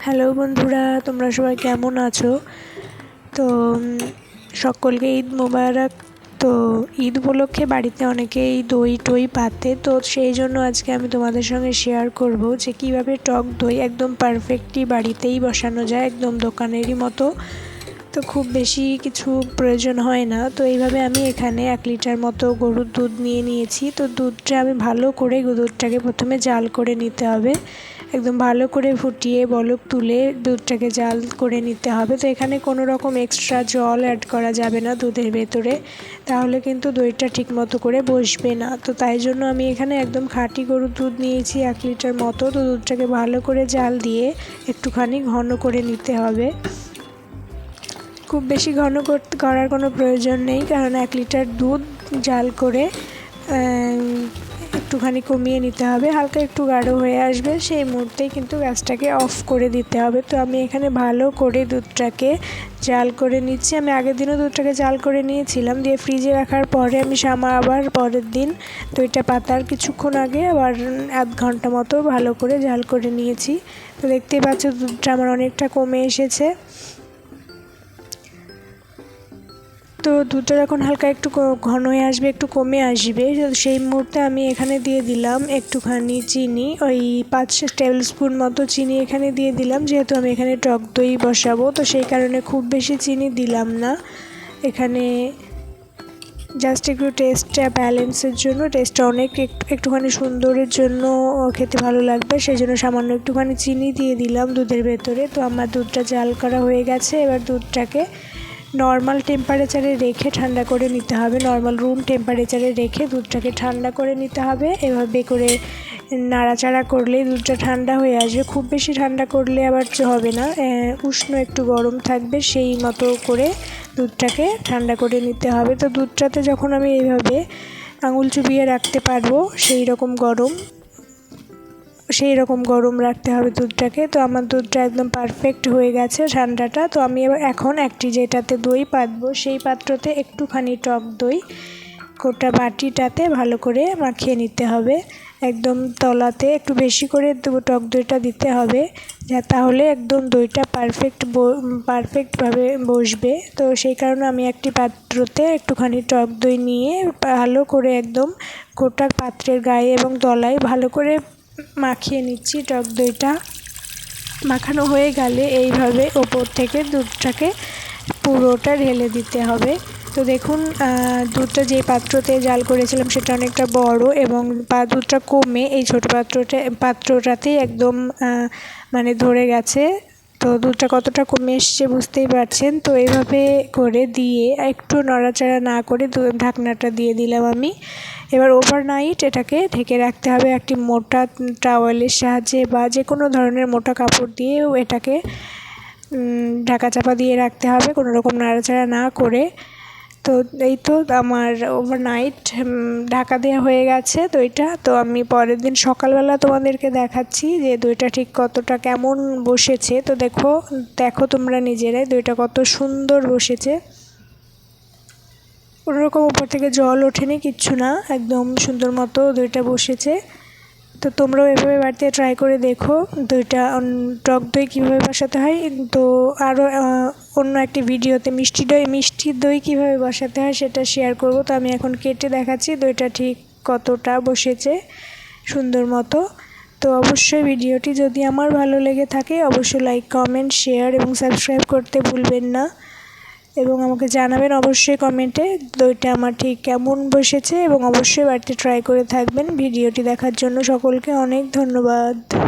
Hello বন্ধুরা, তোমরা সবাই কেমন আছো? তো সকলকে ঈদ মোবারক। তো, ঈদ উপলক্ষে বাড়িতে অনেকেই দই টই পাতে। তো, সেই জন্য আজকে আমি তোমাদের সঙ্গে শেয়ার করব যে কীভাবে টক দই একদম পারফেক্টলি বাড়িতেই বসানো যায়, একদম দোকানেরই মতো। তো, খুব বেশি কিছু প্রয়োজন হয় না। তো, এইভাবে আমি এখানে এক লিটার মতো গরুর দুধ নিয়ে নিয়েছি। তো, দুধটা আমি ভালো করে দুধটাকে প্রথমে জাল করে নিতে হবে। একদম ভালো করে ফুটিয়ে, বলক তুলে দুধটাকে জাল করে নিতে হবে। তো এখানে কোনো রকম এক্সট্রা জল অ্যাড করা যাবে না দুধের ভেতরে। তাহলে কিন্তু দইটা ঠিক মতো করে বসবে না। তো তাই জন্য আমি এখানে একদম খাঁটি গরুর দুধ নিয়েছি, এক লিটার মতো। তো দুধটাকে ভালো করে জাল দিয়ে একটুখানি ঘন করে নিতে হবে। খুব বেশি ঘন করতে করার কোনো প্রয়োজন নেই, কারণ এক লিটার দুধ জাল করে একটুখানি কমিয়ে নিতে হবে, হালকা একটু গাঢ় হয়ে আসবে, সেই মুহূর্তেই কিন্তু গ্যাসটাকে অফ করে দিতে হবে। তো আমি এখানে ভালো করে দুধটাকে জাল করে নিচ্ছি। আমি আগের দিনও দুধটাকে জাল করে নিয়েছিলাম, দিয়ে ফ্রিজে রাখার পরে আমি সামা আবার পরের দিন দইটা পাতার কিছুক্ষণ আগে আবার আধ ঘণ্টা মতো ভালো করে জাল করে নিয়েছি। তো দেখতেই পাচ্ছ দুধটা আমার অনেকটা কমে এসেছে। তো দুধটা যখন হালকা একটু ঘন হয়ে আসবে, একটু কমে আসবে সেই মুহূর্তে আমি এখানে দিয়ে দিলাম একটুখানি চিনি। ওই পাঁচ টেবিল স্পুন মতো চিনি এখানে দিয়ে দিলাম, যেহেতু আমি এখানে টক দই বসাবো, তো সেই কারণে খুব বেশি চিনি দিলাম না। এখানে জাস্ট একটু টেস্টটা ব্যালেন্সের জন্য টেস্টটা অনেক একটুখানি সুন্দরের জন্য খেতে ভালো লাগবে, সেই জন্য সামান্য একটুখানি চিনি দিয়ে দিলাম দুধের ভেতরে। তো আমার দুধটা জাল করা হয়ে গেছে, এবার দুধটাকে নর্মাল টেম্পারেচারে রেখে ঠান্ডা করে নিতে হবে। নর্মাল রুম টেম্পারেচারে রেখে দুধটাকে ঠান্ডা করে নিতে হবে। এভাবে করে নাড়াচাড়া করলে দুধটা ঠান্ডা হয়ে আসবে। খুব বেশি ঠান্ডা করলে আবার হবে না। উষ্ণ একটু গরম থাকবে, সেই মতো করে দুধটাকে ঠান্ডা করে নিতে হবে। তো দুধটাতে যখন আমি এইভাবে আঙুল চুবিয়ে রাখতে পারব, সেই রকম গরম সেই রকম গরম রাখতে হবে দুধটাকে। তো আমার দুধটা একদম পারফেক্ট হয়ে গেছে ঠান্ডাটা। তো আমি এবার এখন একটি যেটাতে দই পাতবো, সেই পাত্রতে একটুখানি টক দই, গোটা বাটিটাতে ভালো করে মাখিয়ে নিতে হবে। একদম তলাতে একটু বেশি করে টক দইটা দিতে হবে, যা, তাহলে একদম দইটা পারফেক্ট পারফেক্টভাবে বসবে। তো সেই কারণে আমি একটি পাত্রতে একটুখানি টক দই নিয়ে ভালো করে একদম গোটা পাত্রের গায়ে এবং তলায় ভালো করে মাখিয়ে নিচ্ছি, টক দইটা। মাখানো হয়ে গেলে এইভাবে ওপর থেকে দুধটাকে পুরোটা ঢেলে দিতে হবে। তো দেখুন দুধটা যে পাত্রতে জাল করেছিলাম সেটা অনেকটা বড় এবং পা দুধটা কমে এই ছোট পাত্রটা, পাত্রটাতেই একদম মানে ধরে গেছে। তো দুধটা কতটা কমে এসছে বুঝতেই পারছেন। তো এইভাবে করে দিয়ে একটু নড়াচড়া না করে ঢাকনাটা দিয়ে দিলাম আমি। এবার ওভারনাইট এটাকে ঢেকে রাখতে হবে একটি মোটা টাওয়েলের সাহায্যে বা যে কোনো ধরনের মোটা কাপড় দিয়েও এটাকে ঢাকা চাপা দিয়ে রাখতে হবে। কোনো রকম নাড়াচাড়া না করে তো এই তো আমার ওভারনাইট ঢাকা দেওয়া হয়ে গেছে দইটা। তো আমি পরের দিন সকালবেলা তোমাদেরকে দেখাচ্ছি যে দইটা ঠিক কতটা কেমন বসেছে। তো দেখো দেখো তোমরা নিজেরাই দইটা কত সুন্দর বসেছে। কোনোরকম উপর থেকে জল ওঠেনি, কিচ্ছু না, একদম সুন্দর মতো দইটা বসেছে। তো তোমরাও এভাবে বাড়িতে ট্রাই করে দেখো দইটা টক দই কীভাবে বসাতে হয়। তো আরও অন্য একটি ভিডিওতে মিষ্টি দই মিষ্টি দই কীভাবে বসাতে হয় সেটা শেয়ার করব। তো আমি এখন কেটে দেখাচ্ছি দইটা ঠিক কতটা বসেছে সুন্দর মতো। তো অবশ্যই ভিডিওটি যদি আমার ভালো লেগে থাকে, অবশ্যই লাইক কমেন্ট শেয়ার এবং সাবস্ক্রাইব করতে ভুলবেন না। এবং আমাকে জানাবেন অবশ্যই কমেন্টে দইটা আমার ঠিক কেমন বসেছে এবং অবশ্যই বাড়িতে ট্রাই করে থাকবেন। ভিডিওটি দেখার জন্য সকলকে অনেক ধন্যবাদ।